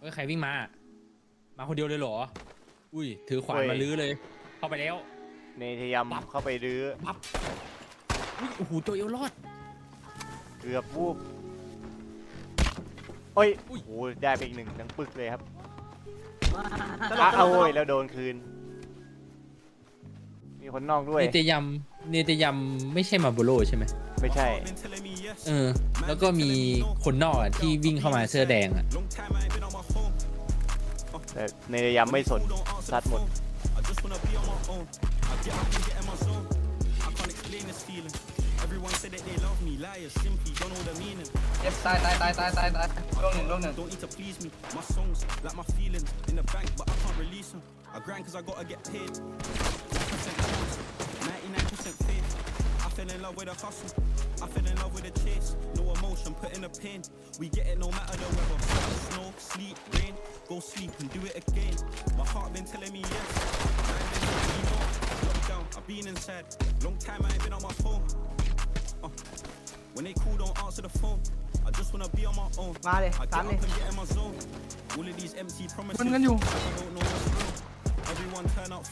เอ้ยใครวิ่งมา มาคนเดียวเลยเหรอ อุ้ย ถือขวานมาลื้อเลย เข้าไปแล้ว เนเธยมเข้าไปรื้อปั๊บอุ้ยโอ้โหตัวเอวรอด เกือบวูบโอ้ยอุ้โอ้ยโหได้ไปอีกหนึ่งทั้งปึกเลยครับอะเอาโอ้ยแล้วโดนคืน มีคนนอกด้วย เนเตยำเนเตยำไม่ใช่มาโบโลใช่ไหมไม่ใช่ เออ แล้วก็มีคนนอกอะที่วิ่งเข้ามาเสื้อแดงอะ แต่เนเธยมไม่สนซัดหมด เจ็บตายตายตายตายตายตายลงหนึ่งลงหนึ่ง Don't need to please me. My songs, like my feelings, in the bank, but I can't release them. I grind cause I gotta get paid. in love with a hustle. I fell in love with a chase. No emotion, put in a pin. We get it no matter the weather. Snow, sleep, rain. Go sleep and do it again. My heart been telling me yes. Lockdown, I've been inside. Long time I ain't been on my phone. Uh, when they call, don't answer the phone. I just wanna be on my own. Vale, I get up and get in my zone. All of these empty promises. I don't know turn out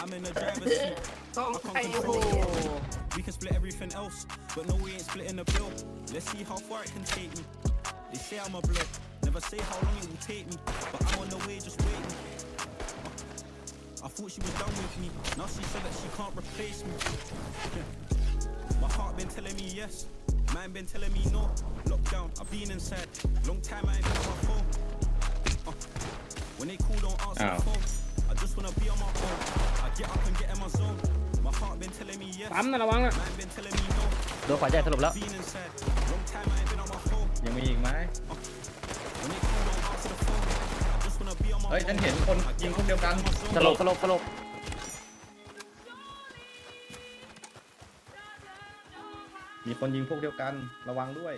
I'm in the driver's seat. I can't control. We can split everything else, but no, we ain't splitting the bill. Let's see how far it can take me. They say I'm a blood, never say how long it will take me, but I'm on the way just waiting. I thought she was done with me, now she said that she can't replace me. My heart been telling me yes, mind been telling me no. Lockdown, I've been inside, long time I ain't been on my phone. Uh, when they call, don't answer the phone. I just wanna be on my own. I get up and get in my zone. My heart been telling me yes. ปั๊มนะระวังนะ Mind been telling me no. โดนขวานใหญ่สรุปแล้ว Been inside. Long time I ain't been on my phone. ยังมีอีกไหม When they call, don't answer the phone. I just wanna be on my เฮ้ย own. ฉันเห็นคนยิงคนเดียวกัน สลบสลบสลบมีคนยิงพวกเดียวกัน ระวังด้วย